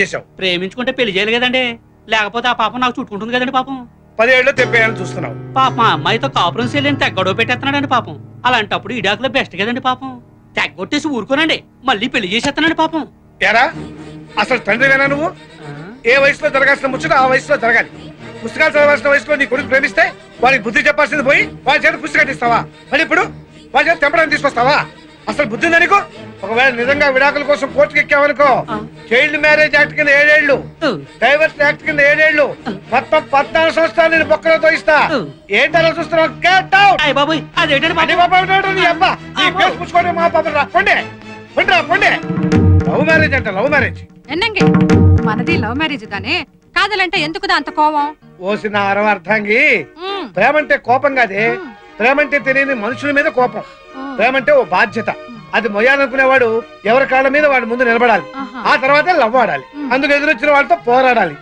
చేసావు ప్రేమించుకుంటే పెళ్ళి చేయాలి కదండి. లేకపోతే ఆ పాపం నాకు చుట్టుకుంటుంది కదండి పాపం. పదేళ్ళు తెప్పేయాలని చూస్తున్నావు. పాపం మా అమ్మాయితో కాపురం చేయలేని తెగ్గొడవ పెట్టేస్తున్నాడండి పాపం. అలాంటప్పుడు ఇడాకులో బెస్ట్ కదండి పాపం. తెగ్గొట్టేసి ఊరుకోనండి. మళ్ళీ పెళ్ళి చేసేస్తున్నాడు పాపం. ఎరా అసలు తండ్రివేనా నువ్వు? ఏ వయసులో జరగాల్సిన ముచ్చట ఆ వయసులో జరగాలి. పుస్తకాలు చదవాల్సిన వయసులో నీ కొడుకు ప్రేమిస్తే వాడికి బుద్ధి చెప్పాల్సింది పోయి వాడి చేత పుస్తకం కట్టిస్తావా మరి ఇప్పుడు వాడి చేత తెంపడానికి తీసుకొస్తావా? అసలు బుద్ధి ఉందా నీకు? ఒకవేళ నిజంగా విడాకుల కోసం కోర్టుకు ఎక్కావనుకో ఆ. చైల్డ్ మ్యారేజ్ యాక్ట్ కింద ఏడేళ్ళు డైవర్స్ యాక్ట్ కింద ఏడేళ్ళు మొత్తం పద్నాలుగు సంవత్సరాలు నేను బొక్కలతో ఇస్తా ఉం. ఏంటలా చూస్తున్నావు? గెట్ అవుట్ అయ్య బాబు నీ అబ్బా? నీ పుచ్చుకోండి మా పాప రా. పొండే పొండి రా పొండి. లవ్ మ్యారేజ్ అంట లవ్ మ్యారేజ్ ఎన్నంగి? మనది లవ్ మ్యారేజ్ దానే. కాదలంటే ఎందుకుదా అంత కోవం ఓసిన అరవ అర్థంగి ప్రేమంటే కోపం కాదే. ప్రేమంటే తెలియని మనుషుల మీద కోపం. ప్రేమంటే ఓ బాధ్యత. అది మొయ్యాలనుకునేవాడు ఎవరి కాళ్ళ మీద వాడి ముందు నిలబడాలి. ఆ తర్వాత లవ్ ఆడాలి. అందుకు ఎదురొచ్చిన వాళ్ళతో పోరాడాలి.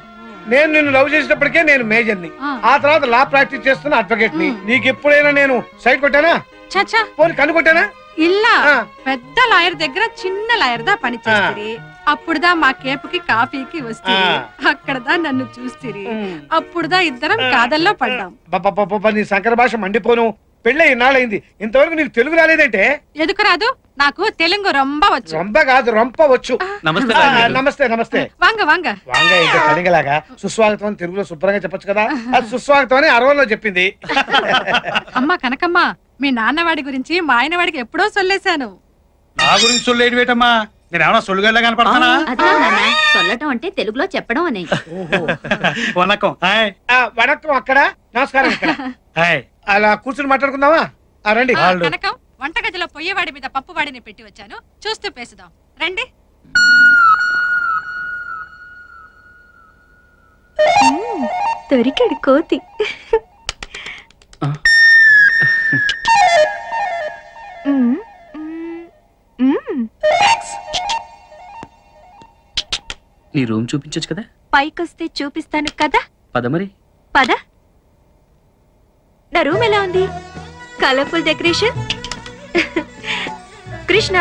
నేను నిన్ను లవ్ చేసేటప్పటికే నేను మేజర్ని. ఆ. ఆ తర్వాత లా ప్రాక్టీస్ చేస్తున్న అడ్వకేట్ని. నీకు ఎప్పుడైనా నేను సైడ్ కొట్టానా? పోనీ కన్ను కొట్టానా? ఇల్ల. పెద్ద లాయర్ దగ్గర చిన్న లాయర్ దా పని చేస్తుంది అప్పుడుదా మా కేపుకి కాఫీకి వస్తుంది ఆ. అక్కడదా నన్ను చూస్తుంది అప్పుడుదా ఇద్దరం కాదల్లో పడ్డాం. నీ సంకర భాష మండిపోను. పెళ్ళి ఇన్నాళ్ళైంది ఇంతవరకు నీకు తెలుగు రాలేదంటే? ఎదుకు రాదు? నాకు తెలుగు రొంబ వచ్చు. రొంబ కాదు రొంప వచ్చు. నమస్తే. నమస్తే నమస్తే. వాంగ వాంగ. వాంగ ఇంకా కళింగలాగా సుస్వాగతం అని తెలుగులో శుభ్రంగా చెప్పొచ్చు కదా? అది సుస్వాగతం అని అరవలో చెప్పింది. అమ్మ కనకమ్మ మీ నాన్నవాడి గురించి మా ఆయన వాడికి ఎప్పుడో సొల్లేశాను. నా గురించి సొల్లు వేటమ్మా నేను ఏమన్నా కనపడతానా అదా నాన్న. సొల్లటం అంటే తెలుగులో చెప్పడం అని. వనకం. హాయ్. ఆ, వణక్కం అక్కడ? నమస్కారం ఇక్కడ. హాయ్. అలా కూర్చుని మాట్లాడుకుందామా? ఆ, రండి. ఆ, కనకం వంటగదిలో పొయ్యేవాడి మీద పప్పు వాడిని పెట్టి వచ్చాను చూస్తూ పేసుదాం. రండి. దొరికాడు కోతి. మ్మ్. మ్మ్. నీ రూమ్ చూపించచ్చు కదా? పైకొస్తే చూపిస్తాను కదా? పద మరి. పద. నా రూమ్ ఎలా ఉంది? Colourful decoration. కృష్ణ.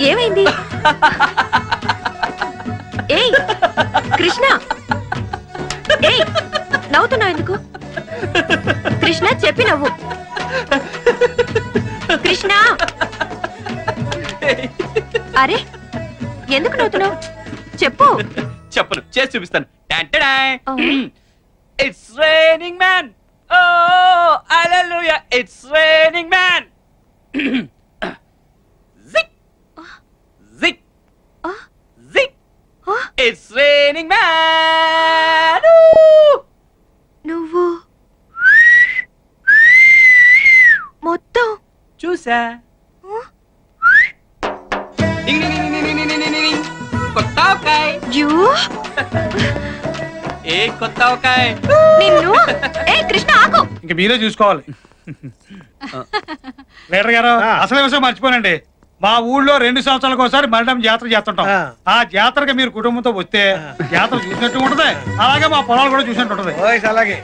ఏమైంది? ఏయ్ కృష్ణ. ఏయ్ నవ్వుతున్నావు ఎందుకు? కృష్ణ చెప్పి నవ్వు. కృష్ణ. అరే ఎందుకు నవ్వుతున్నావు? చెప్పు. చెప్పను చేసి చూపిస్తాను. It's raining man. Oh, hallelujah. It's raining man. Zip. Zip. Zip. It's raining man. Ooh. నువ్వు మొత్తం చూసా కొట్టావు ఏ కొత్త నిన్ను? ఏ కృష్ణ ఆకు ఇంక మీరే చూసుకోవాలి. లీడర్ గారు. అసలు విషయం మర్చిపోనండి. మా ఊళ్ళో రెండు సంవత్సరాలకు ఒకసారి మరణం జాతర చేస్తుంటాం. ఆ. ఆ జాతరకి మీరు కుటుంబంతో వస్తే జాతర చూసినట్టు ఉంటది. అలాగే మా పొలాలు కూడా చూసినట్టు ఉంటది. ఓయ్ అలాగే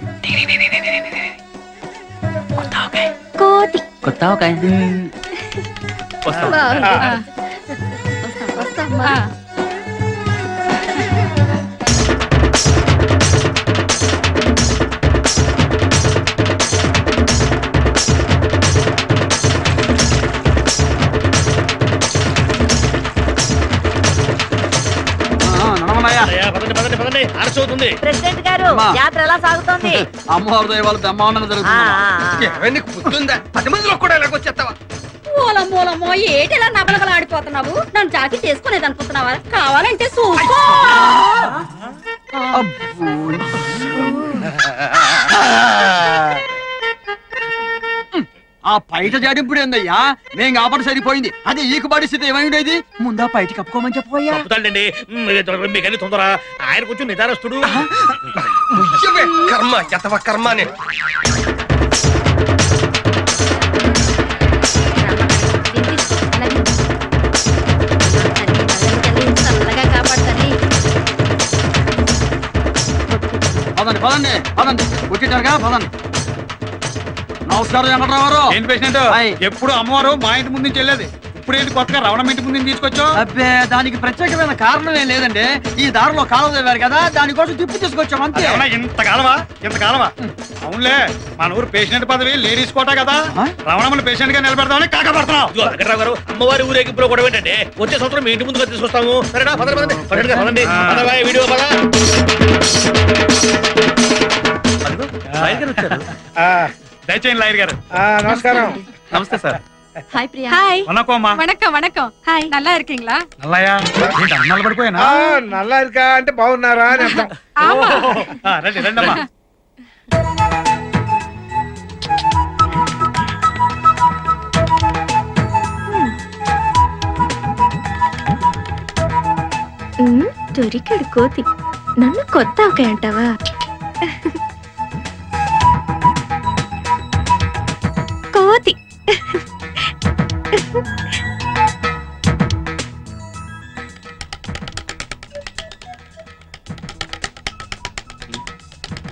కోతి. కొత్త వస్తాం. ఆ, పదండి అరసవుతుంది ప్రెసిడెంట్ గారు అమ్మా. యాత్ర ఎలా సాగుతోంది? అమ్మవారి దయ వల్ల బ్రహ్మాండంగా ఆ, జరుగుతుంది ఆ, ఆ. బుద్ధుందా పది మందిలో కూడా ఎలాగొచ్చేస్తావా మూలం మూలమో ఏటిలా నగలగలు ఆడిపోతున్నావు నన్ను జాకి చేసుకునేది అనుకుంటున్నావా కావాలంటే చూసుకో ఆ పైట జాడింపుడు ఏందయ్యా? నేను కాబట్టి సరిపోయింది. అది ఈకు పరిస్థితి ఏమైండేది ముందా పైట కప్పుకోమని చెప్పబోయా? చెప్తాడండి మీకని తొందర ఆయన కొంచెం నిదారస్తుడు కర్మ చెత్తవ కర్మ అని. పదండి పదండి పదండి. వచ్చేటారుగా పదండి. నమస్కారం వెంకట్రావు గారు ఏంటి పేషెంట్? హాయ్. ఎప్పుడు అమ్మవారు మా ఇంటి ముందు నుంచి వెళ్ళేది. ఇప్పుడు ఏంటి కొత్తగా రవణ ఇంటి ముందు తీసుకొచ్చావు? అబ్బే దానికి ప్రత్యేకమైన కారణం ఏం లేదండి. ఈ దారిలో కాలువ తవ్వారు కదా దానికోసం తిప్పి తీసుకొచ్చాం అంతే. అదేమన్నా ఇంత కాలవా? ఇంత కాలవా? అవునులే మన ఊరు పేషెంట్ పదవి లేడీస్ కోట కదా. ఆ? రవణమ్మని పేషెంట్గా నిలబెడదామని కాకపడుతున్నావు ఇదిగో వెంకట్రావు గారు అమ్మవారి ఊరేగింపులో గొడవ ఏంటంటే వచ్చే సంవత్సరం మీ ఇంటి ముందుగా తీసుకొస్తాము. సరేనా? పదండి పదండి. పదండి పదండి. ఆ. పదవా, వీడియో పద. అదిగో, రాయల్ గారు వచ్చారు. ఆ, దయచేయండి లాయర్ గారు ఆ, నమస్కారం నమస్తే సార్ హాయ్ ప్రియా హాయ్ వనకోమ్మా வணக்கம் வணக்கம் హాయ్ நல்லா இருக்கீங்களா నల్లయ్య ఏంటి అన్నాలు పడిపోయానా ఆ, నల్లా ఇరుకా అంటే బాగున్నారా అని అర్థం ஆமா ఆ, రండి రండి అమ్మా ఉమ్, దొరికాడు కోతి నన్ను కొత్త ఆవకాయ అంటావా కోతి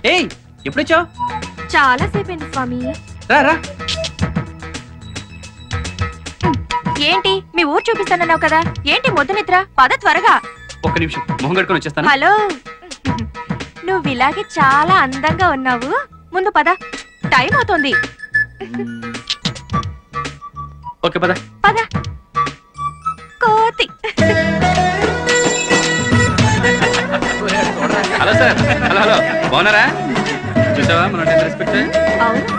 ఏయ్ ఎప్పుడొచ్చావు? చాలా సేపైంది స్వామి. రా రా. ఏంటి మీ ఊరు చూపిస్తానన్నావు కదా? ఏంటి ముద్దు నిద్ర? పద త్వరగా. ఒక్క నిమిషం మొహం కడుకొని వచ్చేస్తాను. హలో. నువ్వు ఇలాగే చాలా అందంగా ఉన్నావు. ముందు పద. టైం అవుతోంది. ఓకే పద. పద. కోతి. Hello sir hello hello. బాగున్నారా? చూసావా? మనం రెస్పెక్ట్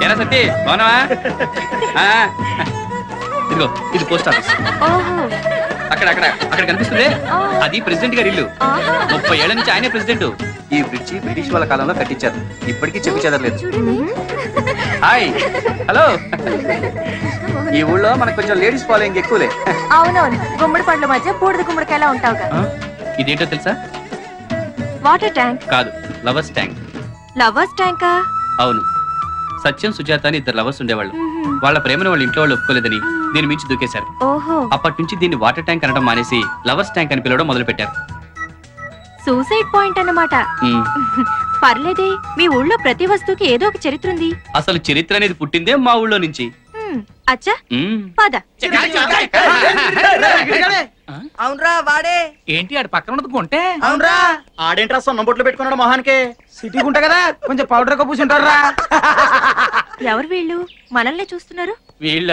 ఏనా సత్తి బాగున్నావా? ఇదిగో ఇది పోస్ట్ ఆఫీస్. అక్కడ అక్కడ అక్కడ కనిపిస్తుంది. అది ప్రెసిడెంట్ గారి ఇల్లు. ముప్పై ఏళ్ళ నుంచి ఆయనే ప్రెసిడెంట్. ఈ బ్రిడ్జి బ్రిటిష్ వాళ్ళ కాలంలో కట్టించారు. ఇప్పటికీ చెప్పి చెదరలేదు హాయ్. హలో. ఈ ఊళ్ళో మనకు కొంచెం లేడీస్ ఫాలోయింగ్ ఎక్కువలే. అవునవును. గుమ్మడి పండ్ల మధ్య బూడిద గుమ్మడికాయలా ఉంటావుగా. ఇదేంటో తెలుసా? Water tank. కాదు లవర్స్ ట్యాంక్. లవర్స్ ట్యాంకా? అవును. సత్యం సుజాత అని ఇద్దరు లవర్స్ ఉండేవాళ్ళు. వాళ్ళ ప్రేమను వాళ్ళ ఇంట్లో వాళ్ళు ఒప్పుకోలేదని దీని మించి దూకేశారు. ఓహో. అప్పటి నుంచి దీన్ని వాటర్ ట్యాంక్ అనడం మానేసి లవర్స్ ట్యాంక్ అని పిలవడం మొదలు పెట్టారు సూసైడ్ పాయింట్ అన్నమాట. పర్లేదే మీ ఊళ్ళో ప్రతి వస్తువుకి ఏదో ఒక చరిత్ర ఉంది. అసలు చరిత్ర అనేది పుట్టిందే మా ఊళ్ళో నుంచి. హ్మ్, అచ్చా. మ్మ్. పద. అవునరా వాడే. ఏంటి ఆడు పక్కన ఉన్నది కొంటే అవునరా. ఆడేంట్రా సొన్నం బొట్లు పెట్టుకున్నాడు మొహానికి? సిటీ ఉంటా కదా కొంచెం పౌడర్ ఎక్కువ పూసుంటారా ఎవరు వీళ్ళు? మనల్ని చూస్తున్నారు? వీళ్ళ?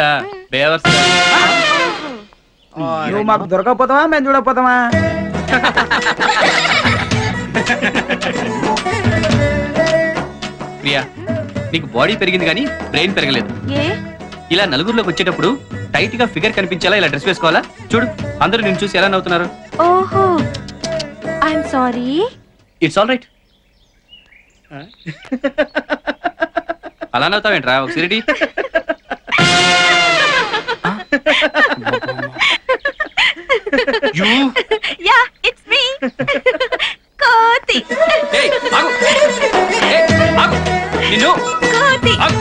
నువ్వు మాకు దొరకకపోతావా మేము చూడకపోతావా? ప్రియా నీకు బాడీ పెరిగింది కానీ బ్రెయిన్ పెరగలేదు. ఇలా నలుగురిలోకి వచ్చేటప్పుడు టైట్గా ఫిగర్ కనిపించేలా ఇలా డ్రెస్ వేసుకోవాలా? చూడు అందరూ నేను చూసి ఎలా నవ్వుతున్నారు? ఓహో I'm sorry it's all right అలా నవ్వుతావేంట్రా? ఒక సిరిడి యూ యా ఇట్స్ మీ కోతి. ఏయ్ ఆగు. ఏయ్ ఆగు. నిన్ను. కోతి. ఆగు.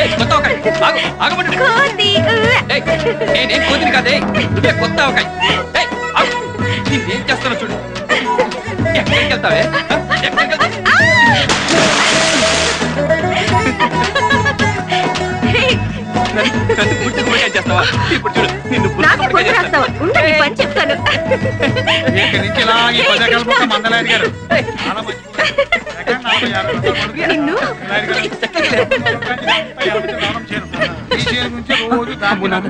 ఏయ్ కొత్త ఒక ఆగు ఆగమంటు. కోతి. ఏయ్ నేనేం కోతిని కాదే. నువ్వే కొత్త ఏయ్ ఆగు. నిన్నేం చేస్తానో చూడు. ఎక్కడికి వెళ్తావే? ఎక్కడికి వెళ్తావు? నన్ను నన్ను చేస్తావా? ఇప్పుడు చూడు చేస్తాను. పని చెప్తాను. ఇక్కడి నుంచి ఇలా ఈ పదకాల పక్క మందలాయర్ గారు. చాలా మంచి సెకండ్ నలభై యాభై రూపాయలు పడుతుంది. నిన్ను లాయర్ గారు, ముప్పై యాభై రావడం చేయను. ఈ రోజు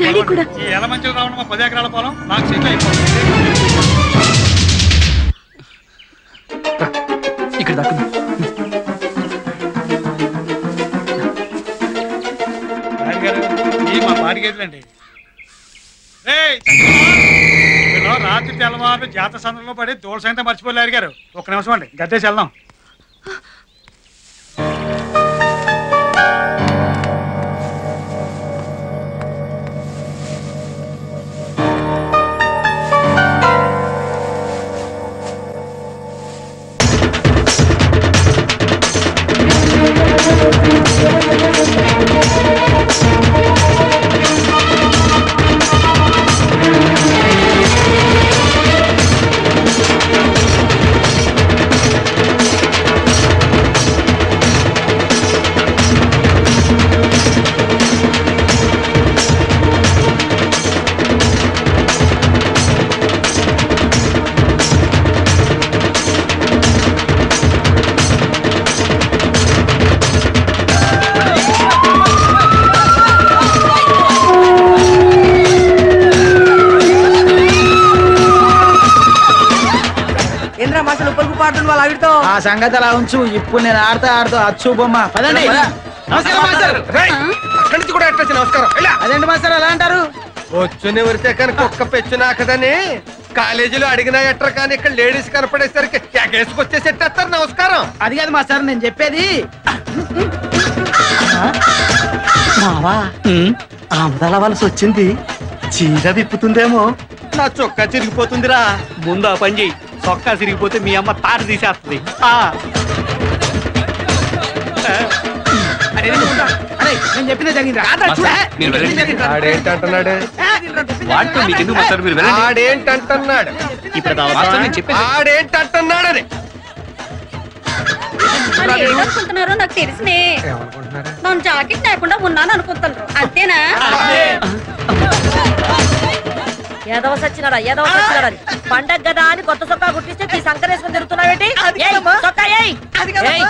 డాడీ కూడా. ఎలమంచులు రావడం మా పది ఎకరాల పొలం నాకు సెట్ అయిపోతుంది ఇక్కడ దాకా ఈ వీళ్ళు రాత్రి తెల్లవారు జాత సందర్భంలో పడి దూడ సంగతి మర్చిపోలేరు గారు ఒక్క నిమిషం అండి గద్దేసి వెళ్దాం. సంగతి అలా ఉంచు. ఇప్పుడు నేను ఆడతా ఆడుతా అచ్చు బొమ్మ. పదండి. నమస్కారం మాస్టర్. రేయ్, అక్కడి నుంచి కూడా ఎట్లా నమస్కారం? వెళ్ళా. అదేంటి మాస్టర్ ఎలా అంటారు? వచ్చుని ఉరితే కానీ కుక్క పెచ్చునాకదని కాలేజీలో అడిగినా ఎట్రా కానీ ఇక్కడ లేడీస్ కనపడేసరికి ఎగేసుకొచ్చేసి ఎట్టేస్తారు నమస్కారం. అది కాదు మాస్టర్ నేను చెప్పేది. మావా ఆమదల వలస వచ్చింది. చీర విప్పుతుందేమో. నా చొక్కా చిరిగిపోతుందిరా. ముందు ఆ పని చెయ్యి సొక్కా సిరిగిపోతే మీ అమ్మ తాట తీసేస్తుంది. నేను చెప్పిందే జరిగింది మీరు వెళ్ళండి. ఆడేంటంటున్నాడు? వాటితో మీకు ఎందుకు మాస్టర్ మీరు వెళ్ళండి. ఆడేంటంటున్నాడు? మాస్టర్ నేను చెప్పేది ఆడేంటంటున్నాడు అని మరి ఏమనుకుంటున్నారో నాకు తెలిసినే. నేను జాకెట్ లేకుండా ఉన్నాను అనుకుంటున్నారు అంతేనా ఏదవ సచ్చినాడా ఏదవ సచ్చినాడా పండగ కదా అని కొత్త సొక్కా గుర్తిస్తే ఈ సంకరేసుకొని తిరుగుతున్నావేంటి? ఏయ్.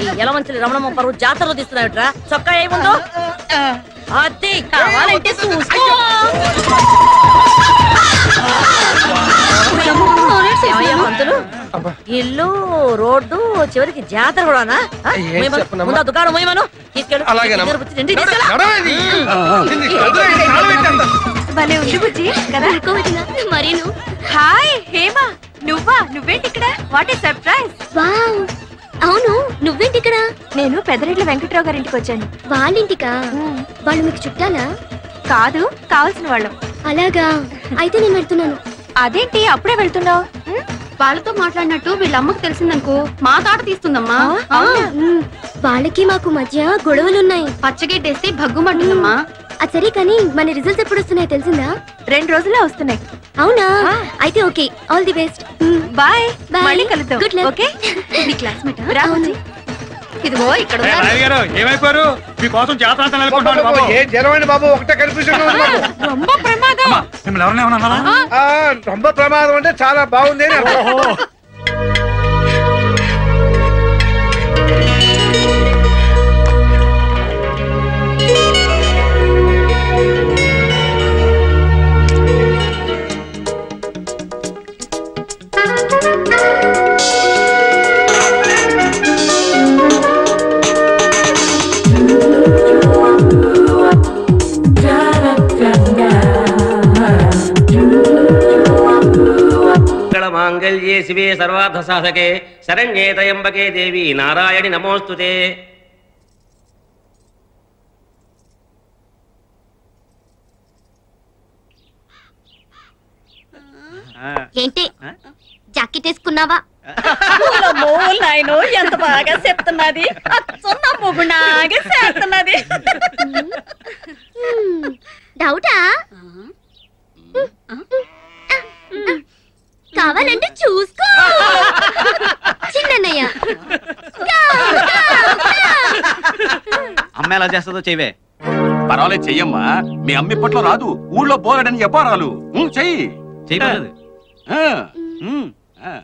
ఈ ఎలమంచిలి రమణమ్మ పరువు జాతరలో తీస్తున్నావేట్రా? ఏయ్ ముందు. అది కావాలంటే చూసుకో. ఇల్లు రోడ్డు చివరికి జాతర కూడానా? ముందు ఆ దుకాణం బుచ్చి తిండి తీసుకెళ్ళు. నడవండి. భలే ఉంది బుజ్జి. కదా? మరీను. హాయ్ హేమా. నువ్వా? నువ్వేంటి ఇక్కడ? What a surprise wow. అవును నువ్వేంటి ఇక్కడ? నేను పెదరెడ్ల వెంకట్రావు గారి ఇంటికి వచ్చాను. వాళ్ళింటికా? వాళ్ళు మీకు చుట్టాలా? కాదు కావాల్సిన వాళ్ళం. అలాగా. అయితే నేను వెళ్తున్నాను. అదేంటి అప్పుడే వెళ్తున్నావు? వాళ్ళతో మాట్లాడినట్టు వీళ్ళ అమ్మకు తెలిసిందనుకో మా తాట తీస్తుందమ్మా? వాళ్ళకి మాకు మధ్య గొడవలున్నాయి. పచ్చగడ్డేస్తే భగ్గుమంటుందమ్మా. అది సరే కానీ మన రిజల్ట్స్ ఎప్పుడు వస్తున్నాయో తెలిసిందా? రెండు రోజుల్లో వస్తున్నాయి. అవునా? అయితే okay all the best bye. మళ్ళీ కలుద్దాం. Good luck. ఓకే? నీ క్లాస్మేట్ రా బుజ్జి. ఇదిగో ఇక్కడ ఏమైపోయారు? నెలకొంటున్నాను బాబు. ఏ బాబు. ఒకటే కన్ఫ్యూజన్ రొమ్మ ప్రమాదం. మిమ్మల్ని ఎవరైనా అంటే చాలా బాగుంది అని మాంగళ్యే శివే సర్వార్థ సాధకే శరణ్యే త్రయంబకే దేవి నారాయణి నమోస్తుతే ఏంటి? జాకెట్ వేసుకున్నావా? ఓలమ్మో, నాయనో ఎంత బాగా చెప్తున్నది? అచ్చన్న మొగునాగా చేస్తున్నది. డౌటా? కావాలంటే చూసుకో. చిన్నయ్య అమ్మ ఎలా చేస్తుందో చెయ్యవే. పర్వాలేదు చెయ్యమ్మా. మీ అమ్మ ఇప్పట్లో రాదు. ఊళ్ళో బోలెడని చెప్పారాలు ఉం, చెయ్యి. ఆ, ఉం, ఆ.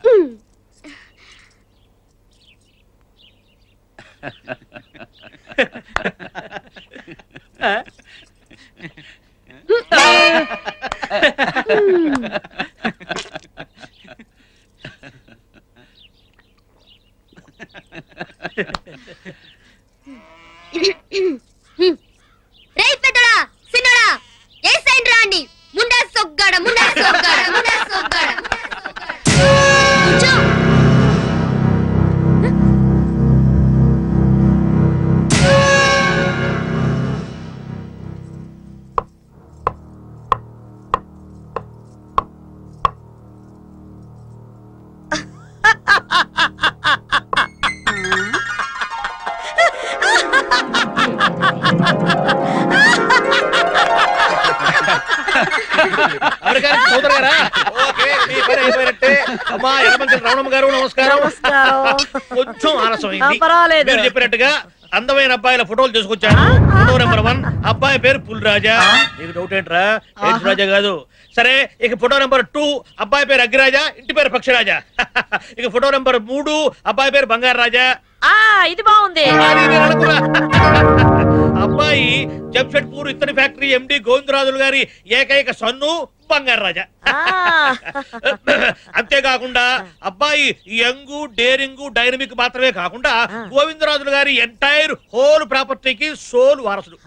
うん。మీరు చెప్పినట్టుగా అందమైన అబ్బాయిల ఫోటోలు తీసుకొచ్చాను ఫోటో నెంబర్ వన్ అబ్బాయి పేరు పుల్ రాజా నీకు డౌట్ ఏంట్రా? ఏంటి రాజా కాదు. సరే ఇక ఫోటో నెంబర్ టూ అబ్బాయి పేరు అగ్గిరాజా ఇంటి పేరు పక్షిరాజా. ఇక ఫోటో నెంబర్ మూడు అబ్బాయి పేరు బంగారు రాజా ఇది బాగుంది. అబ్బాయి జంషెడ్పూర్ ఇత్తడి ఫ్యాక్టరీ ఎండి గోవిందరాజులు గారి ఏకైక సన్ను బంగారు రాజా అంతేకాకుండా అబ్బాయి యంగ్ డేరింగ్ డైనమిక్ మాత్రమే కాకుండా. గోవిందరాజులు గారి ఎంటైర్ హోల్ ప్రాపర్టీకి సోల్ వారసుడు.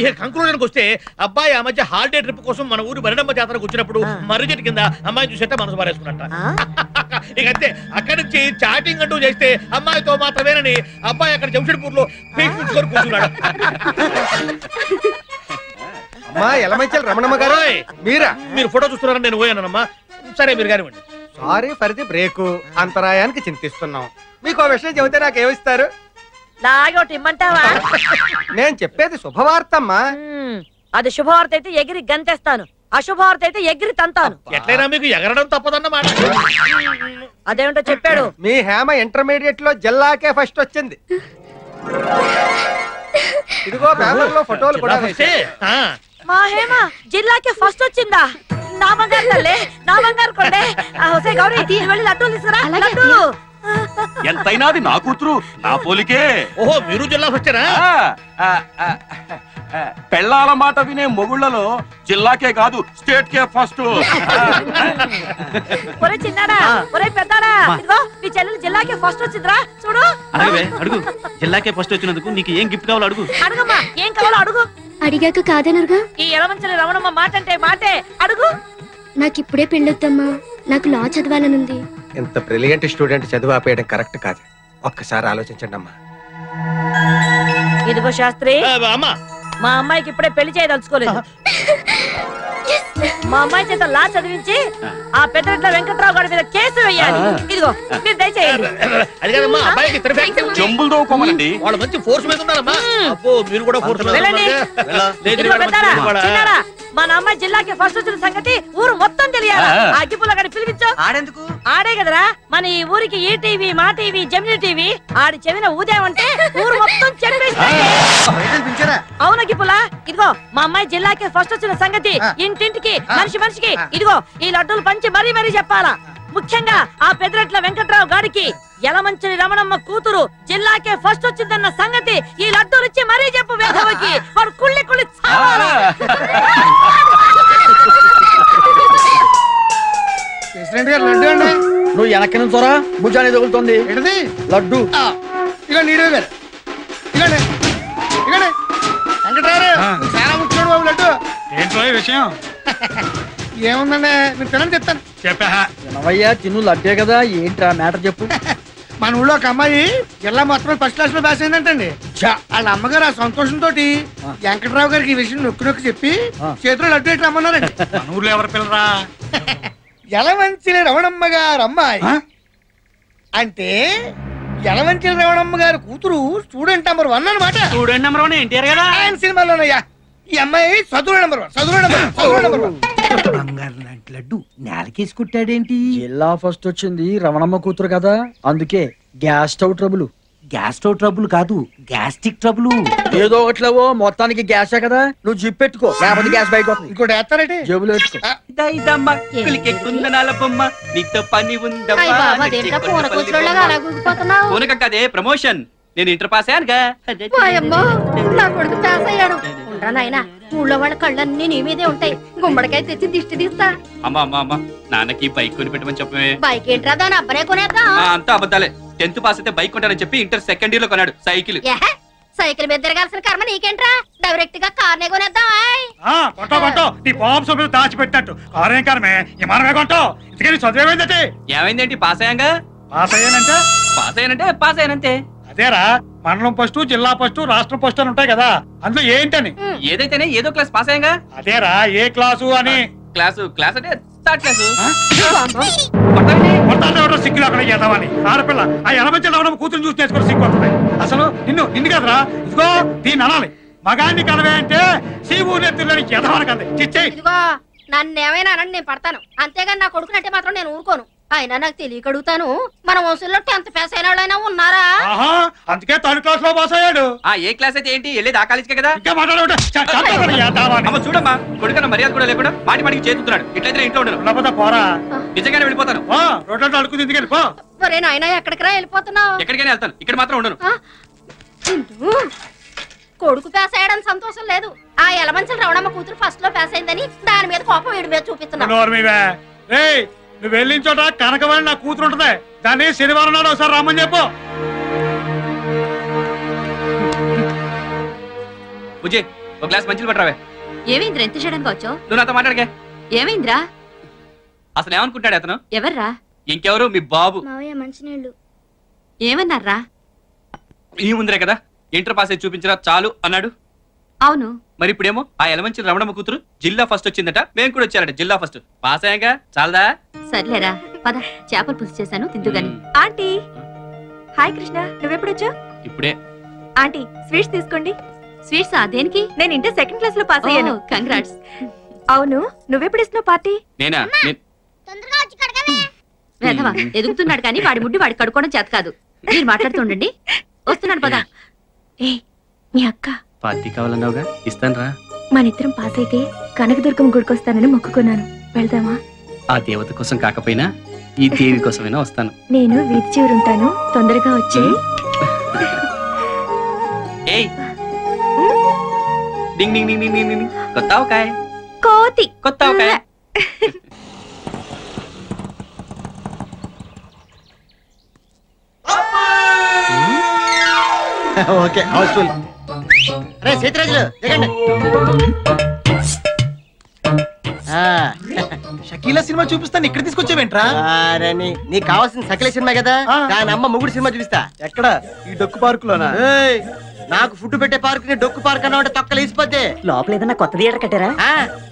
ఇక కంక్లూజన్కి వస్తే అబ్బాయి ఆ మధ్య హాలిడే ట్రిప్ కోసం మన ఊరు మరిడమ్మ జాతరకు వచ్చినప్పుడు. మర్రి చెట్టు కింద అమ్మాయి చూసేట మనసు పారేసుకున్నట్ట ఆ? ఇక అంతే అక్కడి నుంచి చాటింగ్ అంటూ చేస్తే అమ్మాయితో మాత్రమేనని అబ్బాయి అక్కడ జంషెడ్పూర్లో కూర్చున్నాడు అమ్మా ఎలమంచల్ రమణమ్మ గారు. మీరా? మీరు ఫోటో చూస్తున్నారని నేను పోయానమ్మా సరే మీరు కానివ్వండి. సారీ ఫర్ ది బ్రేకు అంతరాయానికి చింతిస్తున్నాం. మీకు ఓ విషయం చెబితే నాకు ఏమిస్తారు ఇమ్మంటావా నేను చెప్పేది శుభవార్త అమ్మా మ్మ్. అది శుభవార్త అయితే ఎగిరి గంతేస్తాను. అశుభవార్త అయితే ఎగిరి తంతాను. ఎట్లయినా మీకు ఎగరడం తప్పదన్నమాట అదేమిటో చెప్పాడు. మీ హేమ ఇంటర్మీడియట్లో జిల్లాకే ఫస్ట్ వచ్చింది. ఇదిగో పేపర్లో ఫోటోలు కూడా వేశారు. ఆ, మా హేమ జిల్లాకే ఫస్ట్ వచ్చిందా? నా బంగారు తల్లే నా బంగారు కొండే. గౌరీ వెళ్ళి లడ్డూలు తీసుకురా. లడ్డూలు. ఎంతైనా అది నా కూతురు నా పోలికే. ఓహో మీరు జిల్లా వచ్చారా? పెళ్ళాల మాట వినే మొగుళ్ళలో జిల్లాకే కాదు స్టేట్ కే ఫస్ట్ ఒరే చిన్నాడా ఒరే పెద్దాడా ఇదిగో మీ చెల్లెలు జిల్లాకే ఫస్ట్ వచ్చిందిరా. చూడు. అడుగు. జిల్లాకే ఫస్ట్ వచ్చినందుకు నీకు ఏం గిఫ్ట్ కావాలో అడుగు. అడుగమ్మా ఏం కావాలో అడుగు. అడిగాక కాదనరుగా? ఈ ఎలమంచలి రమణమ్మ మాట అంటే మాటే. అడుగు. నాకు ఇప్పుడే పెళ్ళొద్దమ్మా. నాకు లా చదవాలనుంది. ఇంత బ్రిలియంట్ స్టూడెంట్ చదువు ఆపేయడం కరెక్ట్ కాదు. ఒక్కసారి ఆలోచించండి అమ్మా ఇదిగో శాస్త్రి. అమ్మా. మా అమ్మాయికి ఇప్పుడే పెళ్ళి చేయదలుచుకోలేదు. మా అమ్మాయి చేత లా చదివించి ఆ. పెద్దరెడ్ల వెంకట్రావు గారి మీద కేసు వేయాలి. ఇదిగో మీరు దయచేయండి. అది కాదమ్మా అబ్బాయికి ఇద్దరు ఫ్యాక్టరీ ఉంది. జంబులు దోకోమనండి వాళ్ళు మంచి ఫోర్స్ మీద ఉన్నారమ్మా అబ్బో మీరు కూడా ఫోర్స్ మీద వెళ్ళండి. ఉన్నారుగా? లేదు, ఇదిగో వాడు మంచి పెద్దాడా, వాడా? చిన్నాడా, మన అమ్మాయి జిల్లాకి ఫస్ట్ వచ్చిన సంగతి ఊరు మొత్తం తెలియాలి? ఆ. ఆ. అగ్గిపుల్ల గారిని పిలిపించు. ఆడెందుకు? ఆడే కదరా మన ఈ ఊరికి ఈ టీవీ మా టీవీ జమిని టీవీ ఆడి చెవిన ఊదేమంటే ఊరు మొత్తం చెప్పేస్తాయి పిలిచారా? అవును అగ్గిపుల్ల ఇదిగో మా అమ్మాయి జిల్లాకి ఫస్ట్ వచ్చిన సంగతి ఇంటింటికి మనిషి మనిషికి ఇదిగో ఈ లడ్డూలు పంచి మరీ మరీ చెప్పాలా. ముఖ్యంగా ఆ పెదరట్ల వెంకట్రావు గారికి యలమంచిలి రమణమ్మ కూతురు జిల్లాకే ఫస్ట్ వచ్చిందన్న సంగతి ఈ లడ్డూలు ఇచ్చి మరీ చెప్పు వేధవకి వాడు కుళ్ళి కుళ్ళి చావాలా. ప్రెసిడెంట్ గారు లడ్డు అండి. నువ్వు వెనక్కి నుంచోరా భుజాన్ని తగులుతుంది ఏంటిది? లడ్డు. ఇక నీడే గారు. ఇగండి ఇగండి వెంకటరావు చాలా ముచ్చాడు బాబు లడ్డు. ఏంట్రో ఈ విషయం? ఏముందండి? మీరు తినండి చెప్తాను. చెప్పా. వినవయ్యా తిను లడ్డే కదా. ఏంట్రా మ్యాటర్ చెప్పు. మన ఊళ్ళో ఒక అమ్మాయి జిల్లా మొత్తం ఫస్ట్ క్లాస్లో పాస్ అయిందంటండి. వాళ్ళ అమ్మగారు ఆ సంతోషంతో వెంకటరావు గారికి ఈ విషయం నొక్కి నొక్కి చెప్పి. చేతిలో లడ్డు ఎట్లా రమ్మన్నారండి. మన ఊర్లో ఎవరు పిల్లరా? యలమంచిలి రమణమ్మ గారు అమ్మాయి? అంటే యలమంచిలి రమణమ్మ గారి కూతురు స్టూడెంట్ నెంబర్ వన్ అన్నమాట. స్టూడెంట్ నెంబర్ వన్ ఎన్టీఆర్ కదా ఆయన సినిమాలోనయ్యా. ఈ అమ్మాయి చదువు నెంబర్ వన్ చదువు నెంబర్ వన్ చదువు నెంబర్ వన్ బంగారు లాంటి లడ్డు నేలకేసి కుట్టాడేంటి? జిల్లా ఫస్ట్ వచ్చింది రమణమ్మ కూతురు కదా. అందుకే gas stove trouble. Gas stove trouble కాదు గ్యాస్ట్రిక్ ట్రబుల్. ఏదో ఒకట్లేవో మొత్తానికి గ్యాసే కదా. నువ్వు జిప్ పెట్టుకో లేకపోతే గ్యాస్ బయట వస్తుంది. ఇంకోటి వేస్తారేటి? జేబులో పెట్టుకో. దైదమ్మ కులికే కుందనాల బొమ్మ నీతో పని ఉందమ్మా. పూనక కదే ప్రమోషన్. నేను ఇంటర్ పాస్ అయ్యానుగా. వాయమ్మో నా కొడుకు పాస్ అయ్యాడు. ఉండరా నాయనా ఊళ్ళో వాళ్ళ కళ్ళన్నీ నీ మీదే ఉంటాయి. గుమ్మడికాయ తెచ్చి దిష్టి తీస్తా. అమ్మా అమ్మా అమ్మా నాన్నకి బైక్ కొని పెట్టమని చెప్పమే. బైక్ ఏంట్రా దాని అబ్బనే కొనేద్దాం? ఆ, అంతా అబద్ధాలే. టెన్త్ పాస్ అయితే బైక్ కొంటానని చెప్పి ఇంటర్ సెకండ్ ఇయర్లో కొన్నాడు సైకిల్. ఏహే, సైకిల్ మీద తిరగాల్సిన కర్మ నీకేంట్రా? డైరెక్ట్గా కార్నే కొనేద్దాం ఆయ్. ఆ, కొంటో కొంటో నీ పాంప్స్ మీద దాచిపెట్టినట్టు. కారేం కారమే. విమానమే కొంటో ఇంతకీ చదివేమైందటి? ఏమైందేంటి పాస్ అయ్యాంగా? పాస్ అయ్యానంటే? పాస్ అయ్యానంటే పాస్ అయ్యానంతే. అదేరా మండలం ఫస్ట్ జిల్లా ఫస్ట్ రాష్ట్రం ఫస్ట్ అని ఉంటాయి కదా అందులో ఏంటని? ఏదైతేనే ఏదో క్లాస్ పాస్ అయ్యాంగా. అదేరా ఏ క్లాసు అని? క్లాసు క్లాస్ అంటే థర్డ్ క్లాసు. ఆ? కొట్టండి. కొట్టాలి ఎవరో సిగ్గులు అక్కడ చేద్దామని. ఆడపిల్ల ఆ ఎనభై రావడం కూతురు చూసి నేర్చుకుని సిగ్గు వస్తుంది. అసలు నిన్ను నిన్ను కదరా ఇదిగో దీన్ని అనాలి. మగాన్ని కలవే అంటే సీవు నెత్తులని కదా చిచ్చే నన్ను ఏమైనా అనండి నేను పడతాను. అంతేగాని నా కొడుకునంటే మాత్రం నేను ఊరుకోను. అయినా నాకు తెలియక అడుగుతాను మన వంశంలో టెన్త్ పాస్ అయిన వాళ్ళైనా ఉన్నారా? ఆహా అందుకే థర్డ్ క్లాస్లో పాస్ అయ్యాడు. ఆ ఏ క్లాస్ అయితే ఏంటి? వెళ్ళేది ఆ కాలేజ్కే కదా? ఇంకా మాట్లాడే అమ్మ చూడమ్మా కొడుకన్న మర్యాద కూడా లేకుండా మాటి మాటికి చేతుతున్నాడు ఇట్లయితే ఇంట్లో ఉండను. పోరా. నిజంగానే వెళ్ళిపోతాను. పో రోడ్లలో అడుగుతుంది ఎందుకని పో. ఒరే నాయనా ఎక్కడికి రా? వెళ్ళిపోతున్నావు. ఎక్కడికైనా వెళ్తాను. ఇక్కడ మాత్రం ఉండను. కొడుకు పాస్ అయ్యాడని సంతోషం లేదు. ఆ ఎలమంచల రవణమ్మ కూతురు ఫస్ట్లో పాస్ అయిందని దాని మీద కోపం వీడి మీద చూపిస్తున్నాం. నోరు మీవే. రేయ్ నువ్వు వెళ్ళిన చోట కనకవాణి నా కూతురు ఉంటుంది. దాన్ని శనివారం నాడు ఒకసారి రమ్మని చెప్పు. బుజ్జి ఒక గ్లాస్ మంచిలు పట్టరావే ఏమైందిరా ఎంత చేయడానికి వచ్చావు? నువ్వు నాతో మాట్లాడకే. ఏమైందిరా? అసలు ఏమనుకుంటాడు అతను? ఎవర్రా? ఇంకెవరు? మీ బాబు. మావయ్య మంచినీళ్ళు. ఏమన్నారా? ఈ ముందరే కదా. ఇంటర్ పాస్ అయి చూపించరా చాలు అన్నాడు. అవును. మరి ఇప్పుడేమో ఆ ఎలమంచి రమణమ్మ కూతురు జిల్లా ఫస్ట్ వచ్చిందట మేము కూడా వచ్చారట జిల్లా ఫస్ట్. పాస్ అయ్యాక చాలదా? సర్లేరా పద చేపల పులుసు చేశాను తిందుగాని ఆంటీ! హాయ్ కృష్ణ నువ్వెప్పుడొచ్చావు? ఇప్పుడే. ఆంటీ స్వీట్స్ తీసుకోండి. స్వీట్స్ దేనికి? నేను ఇంటర్ సెకండ్ క్లాస్లో పాస్ అయ్యాను. కంగ్రాట్స్. అవును నువ్వెప్పుడు ఇస్తున్నావు పార్టీ? నేనా? వేధవా ఎదుగుతున్నాడు కానీ వాడి ముడ్డి వాడి కడుక్కోవడం చేత కాదు. మీరు మాట్లాడుతుండండి వస్తున్నాను పద. ఏ మీ అక్క. పార్టీ కావాలన్నావుగా? ఇస్తాను రా మనిద్దరం పాస్ అయితే కనకదుర్గం గుడికొస్తానని మొక్కుకున్నాను. వెళ్దామా? ఆ దేవత కోసం కాకపోయినా ఈ దేవి కోసమైనా వస్తాను. నేను వీధి చివరుంటాను. తొందరగా వచ్చి. ఏయ్! డింగ్ డింగ్ డింగ్ డింగ్ డింగ్ డింగ్. కొత్త ఆవకాయ కోతి. కొత్త ఆవకాయ ఓకే హౌస్ఫుల్. రే సీతరాజులు దిగండి. షకీలా సినిమా చూపిస్తాను ఇక్కడ తీసుకొచ్చావేంట్రా? అరేని నీకు కావాల్సిన సకల సినిమా కదా. దాని అమ్మ ముగుడు సినిమా చూపిస్తా. ఎక్కడ? ఈ డొక్కు పార్కులోనా? ఏయ్, నాకు ఫుడ్ పెట్టే పార్క్ని డొక్కు పార్క్ అన్న తొక్కలు వేసిపోద్ది లోపల ఏదన్నా కొత్త థియేటర్ కట్టారా?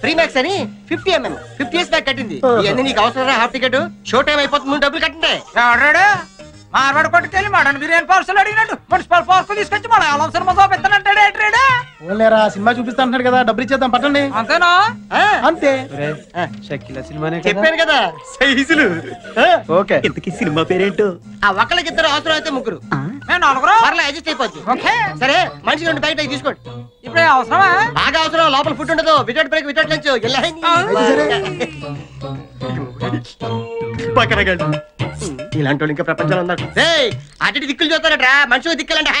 ఫ్రీ మ్యాక్స్ అని fifty MM. Fifty years back కట్టింది. ఇవన్నీ నీకు అవసరం హాఫ్ టికెట్. షో టైం అయిపోతుంది ముందు డబ్బులు కట్టండి. మార్వాడు కొట్టుకెళ్ళి మటన్ బిర్యానీ పార్సల్ అడిగినట్టు. మున్సిపల్ పార్క్ తీసుకొచ్చి మన ఆలం సినిమా చూపిస్తానంటాడే ట్రేడా ఓలేరా సినిమా చూపిస్తా అంటున్నాడు కదా డబ్బులు ఇచ్చేద్దాం పట్టండి. అంతేనా? ఆ, అంతే. షకీలా సినిమానే చెప్పాను కదా. సైజులు. ఓకే. ఇంతకీ సినిమా పేరేంటో? ఆ ఒక్కళ్ళకి ఇద్దరు అవసరం అయితే ముగ్గురు. నలుగురు? పర్లే అడ్జస్ట్ అయిపోద్ది. సరే మనిషి రెండు బయట తీసుకోండి. ఇప్పుడే అవసరమా? బాగా అవసరం లోపల ఫుడ్ ఉండదు. వితౌట్ బ్రేక్ వితౌట్ లంచ్ ఇలాంటి వాళ్ళు ఇంకా ప్రపంచంలో ఉన్నారు. అటు దిక్కులు చూస్తారట్రా. మనుషులు దిక్కులంట.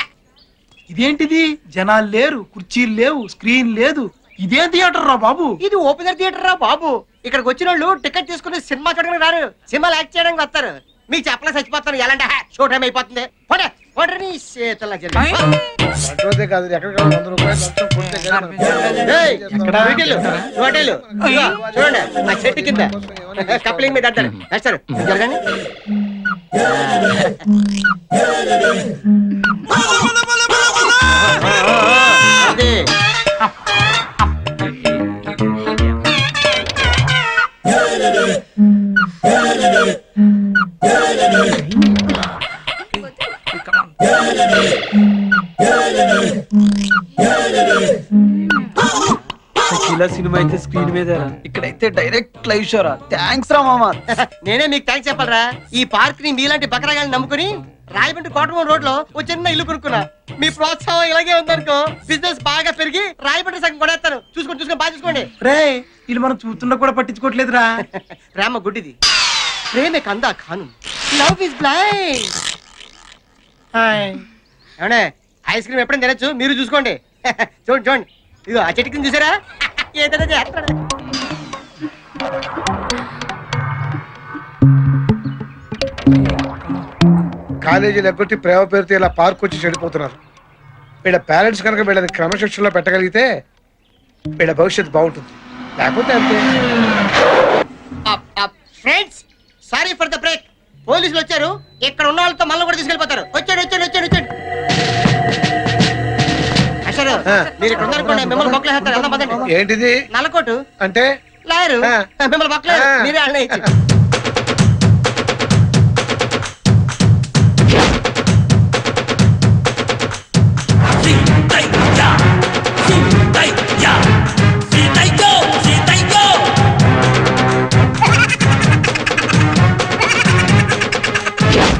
ఇదేంటిది? జనాలు లేరు కుర్చీలు లేవు స్క్రీన్ లేదు. ఇదేం థియేటర్ రా బాబు? ఇది ఓపెనర్ థియేటర్ రా బాబు. ఇక్కడికి వచ్చిన వాళ్ళు టికెట్ తీసుకుని సినిమా చూడడానికి రారు. సినిమాలు యాక్ట్ చేయడానికి వస్తారు. మీకు చెప్పలే చచ్చిపోతాను. ఎలాంటి షో టైం అయిపోతుంది? పోనీ పోనీ నీ చేతుల్లో జరిగింది. కాదు వంద రూపాయలు. ఏయ్. ఇదిగో, చూడండి ఆ చెట్టు కింద. కప్లింగ్ మీద అంటారు. వేస్తారు. జరగండి అదే. షకీలా సినిమా అయితే స్క్రీన్ మీద ఇక్కడైతే డైరెక్ట్ లైవ్ షోరా థ్యాంక్స్ రా మామా. నేనే మీకు థ్యాంక్స్ చెప్పాలరా. ఈ పార్క్ని మీలాంటి బకరగాల్ని నమ్ముకుని రాయమండ్రి కోటమూరు రోడ్లో ఓ చిన్న ఇల్లు కొనుక్కున్నా. మీ ప్రోత్సాహం ఇలాగే ఉందనుకో బిజినెస్ బాగా పెరిగి రాయమండ్రి సగం కొనేస్తాను. చూసుకోండి చూసుకొని బాగా చూసుకోండి. రే వీళ్ళు మనం చూస్తున్నా కూడా పట్టించుకోవట్లేదురా. ప్రేమ గుడ్డిది. ప్రేమే కందా ఖాను. లవ్ ఇస్ బ్లైండ్ ఏమండే ఐస్ క్రీమ్ ఎప్పుడైనా తినచ్చు? మీరు చూసుకోండి. చూడండి చూడండి. ఇదిగో ఆ చెట్టు కింద చూసారా? ఏదైనా చేస్తాడు. కాలేజీలు ఎగ్గొట్టి ప్రేమ పేరుతో ఇలా పార్క్ వచ్చి చెడిపోతున్నారు. వీళ్ళ పేరెంట్స్ కనుక వీళ్ళని క్రమశిక్షణలో పెట్టగలిగితే వీళ్ళ భవిష్యత్తు బాగుంటుంది. లేకపోతే అంతే. Friends sorry for the break పోలీసులు వచ్చారు. ఇక్కడ ఉన్న వాళ్ళతో మళ్ళీ కూడా తీసుకెళ్ళిపోతారు. వచ్చాడు వచ్చాడు వచ్చాడు వచ్చాడు. మీరు ఇక్కడ ఉన్నారనుకోండి మిమ్మల్ని బొక్కలు వేస్తారు. వెళ్దాం పదండి. ఏంటిది? నల్లకోటు. అంటే? లాయరు ఆ. మిమ్మల్ని బొక్కలేదు ఆ. మీరే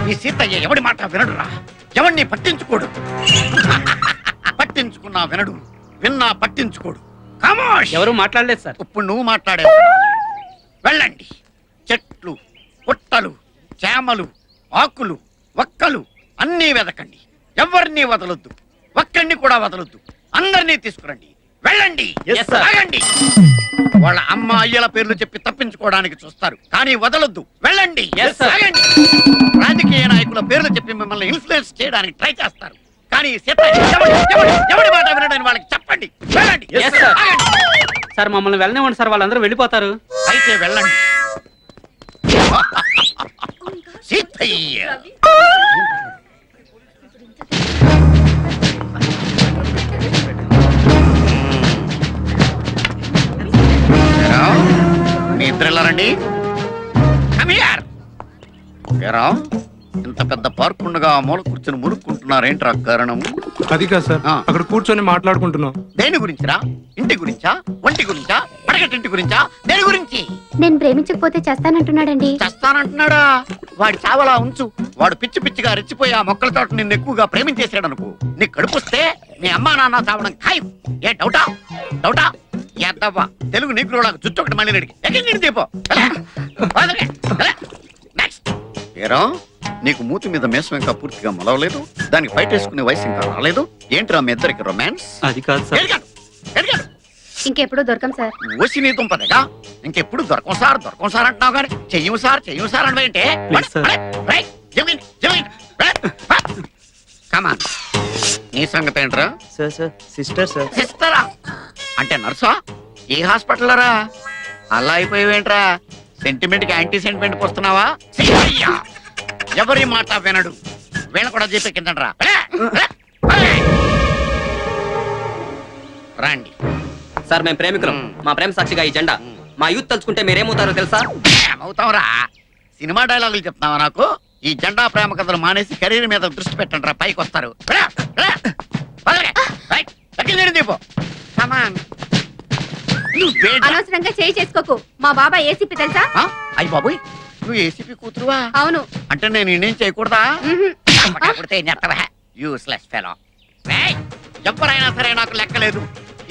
ఈ సీతయ్య ఎవడి మాట వినడురా? ఎవడిని పట్టించుకోడు? పట్టించుకున్నా వినడు. విన్నా పట్టించుకోడు. ఖమోష్ ఎవరు మాట్లాడలేదు సార్. ఇప్పుడు నువ్వు మాట్లాడే వెళ్ళండి. చెట్లు పుట్టలు చేమలు ఆకులు ఒక్కలు అన్నీ వెదకండి. ఎవరిని వదలొద్దు. ఒక్కడిని కూడా వదలొద్దు. అందరినీ తీసుకురండి. వెళ్ళండి. ఆగండి. వాళ్ళ అమ్మ అయ్యల పేర్లు చెప్పి తప్పించుకోవడానికి చూస్తారు. కానీ వదలొద్దు. వెళ్ళండి. ఆగండి. రాజకీయ నాయకుల పేర్లు చెప్పి మిమ్మల్ని ఇన్ఫ్లుయెన్స్ చేయడానికి ట్రై చేస్తారు. కానీ సీత ఎవడి ఎవడి- ఎవడి మాట వినడని వాళ్ళకి చెప్పండి వెళ్ళండి Yes, sir. ఆగండి. సార్ మమ్మల్ని వెళ్ళనివ్వండి సార్ వాళ్ళందరూ వెళ్ళిపోతారు అయితే వెళ్ళండి సీతయ్య మీ ఇద్దరు వెళ్ళారండి Come here. ఏరా, ఇంత పెద్ద పార్క్ ఉండగా ఆ మూల కూర్చొని మురుక్కుంటున్నారేంట్రా కారణం? అది కాదు సార్. ఆ. అక్కడ కూర్చొని మాట్లాడుకుంటున్నాం. దేని గురించిరా? ఇంటి గురించా? ఒంటి గురించా? పడగటింటి గురించా? దేని గురించి? నేను ప్రేమించకపోతే చేస్తానంటున్నాడండి. చస్తానంటున్నాడా? వాడి చావలా ఉంచు. వాడు పిచ్చి పిచ్చిగా రెచ్చిపోయి ఆ మొక్కల తోట నిన్ను ఎక్కువగా ప్రేమించేసాడు అనుకో నీ కడుపుస్తే మీ అమ్మా నాన్న చావడం ఖాయం. ఏ డౌటా? డౌటా? ఎద్దవ్వా తెలుగు నీకు జుట్టు ఒకటి మళ్ళీ రెడికి. ఎక్కడి దీపో నెక్స్ట్. ఏరా? నీకు మూతి మీద మేసం ఇంకా పూర్తిగా మొలవలేదు? దానికి బయట వేసుకునే వయసు ఇంకా రాలేదు? ఏంట్రా మీ ఇద్దరికి రొమాన్స్ అది కాదు సార్. ఎడిగాడు ఎడిగాడు. ఇంకెప్పుడు దొరకం సార్. ఓసి నీ దుంపదగా ఇంకెప్పుడు దొరకం సార్ దొరకం సార్ అంటున్నావు కానీ చెయ్యం సార్ చెయ్యం సార్ అంటే ఏంటే? Please, sir. కమాన్ నీ సంగతి ఏంట్రా? Sir sir. Sister sir. సిస్టరా అంటే నర్సా? ఏ హాస్పిటల్ రా. అలా అయిపోయావేంట్రా? సెంటిమెంట్కి యాంటీ సెంటిమెంట్ పోస్తున్నావా. ఎవరి మాట వినడు? వీణ కూడా చెప్పే కింద రండి. సార్ మేము ప్రేమికులం. మా ప్రేమ సాక్షిగా ఈ జెండా. మా యూత్ తలుచుకుంటే మీరేమవుతారో తెలుసా? ఏమవుతావురా సినిమా డైలాగులు చెప్తున్నావా నాకు? ఈ జెండా ప్రేమ కథలు మానేసి కెరీర్ మీద దృష్టి పెట్టండి రా పైకి వస్తారు? అనవసరంగా చేయి చేసుకోకు. మా బాబాయ్ ఏసీపీ తెలుసా? ఆ? అయ్య బాబోయ్! నువ్వు ఏసీపీ కూతురువా? అవును. అంటే నేను నేనేం చేయకూడదా. కొడితే నెత్తవా యూస్లెస్ ఫెలో ఎవరైనా సరే నాకు లెక్కలేదు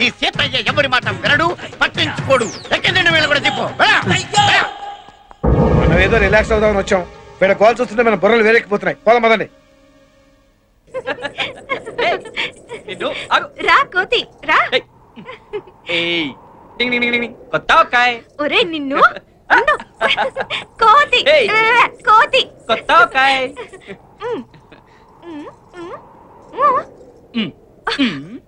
ఈ సీతయ్య ఎవరి మాట వినడు పట్టించుకోడు. ఎక్కిందండి వీళ్ళు కూడా చెప్పు మనం ఏదో రిలాక్స్ అవుదామని వచ్చాం. వీళ్ళ కాల్స్ వస్తుంటే మన బుర్రలు వేరెక్కిపోతున్నాయి. పోదాం ఆగు. రా కోతి రా. కొత్త ఒరే నిన్ను. కోతి ఏయ్. కోతి కొత్త ఉమ్, ఉమ్, ఉమ్. ఉమ్. ఉమ్.